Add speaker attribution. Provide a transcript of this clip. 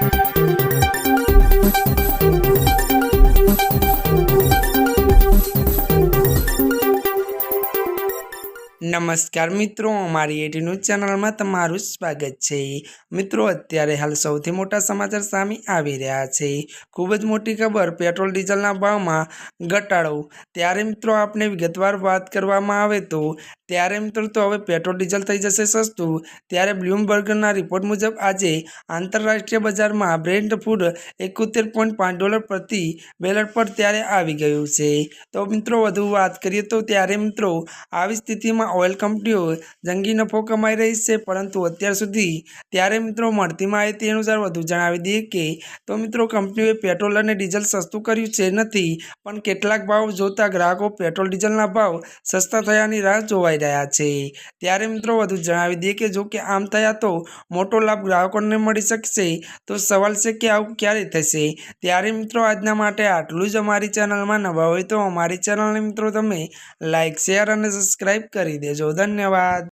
Speaker 1: Thank you. નમસ્કાર મિત્રો, અમારી એટી ન્યૂઝ ચેનલમાં તમારું સ્વાગત છે. મિત્રો, અત્યારે હાલ સૌથી મોટા સમાચાર સામે આવી રહ્યા છે. ખૂબ જ મોટી ખબર, પેટ્રોલ ડીઝલના ભાવમાં ઘટાડો. ત્યારે મિત્રો આપણે વિગતવાર વાત કરવામાં આવે તો, ત્યારે મિત્રો, તો હવે પેટ્રોલ ડીઝલ થઈ જશે સસ્તું. ત્યારે બ્લૂમબર્ગના રિપોર્ટ મુજબ, આજે આંતરરાષ્ટ્રીય બજારમાં બ્રેન્ડ ફૂડ એકોતેર પોઈન્ટ પાંચ ડોલર પ્રતિ બેલર પર ત્યારે આવી ગયું છે. તો મિત્રો, વધુ વાત કરીએ તો, ત્યારે મિત્રો, આવી સ્થિતિમાં ઓઇલ કંપનીઓ જંગી નફો કમાઈ રહી છે, પરંતુ અત્યાર સુધી ત્યારે મિત્રો મળતી માહિતી અનુસાર વધુ જણાવી દઈએ કે, તો મિત્રો કંપનીઓએ પેટ્રોલ અને ડીઝલ સસ્તું કર્યું છે નથી, પણ કેટલાક ભાવ જોતા ગ્રાહકો પેટ્રોલ, ડીઝલના ભાવ સસ્તા થયાની રાહ જોવાઈ રહ્યા છે. ત્યારે મિત્રો વધુ જણાવી દઈએ કે, જો કે આમ થયા તો મોટો લાભ ગ્રાહકોને મળી શકશે. તો સવાલ છે કે આવું ક્યારે થશે? ત્યારે મિત્રો આજના માટે આટલું જ અમારી ચેનલમાં નવા હોય તો અમારી ચેનલને મિત્રો તમે લાઇક શેર અને સબસ્ક્રાઈબ કરી દેજો. ધન્યવાદ.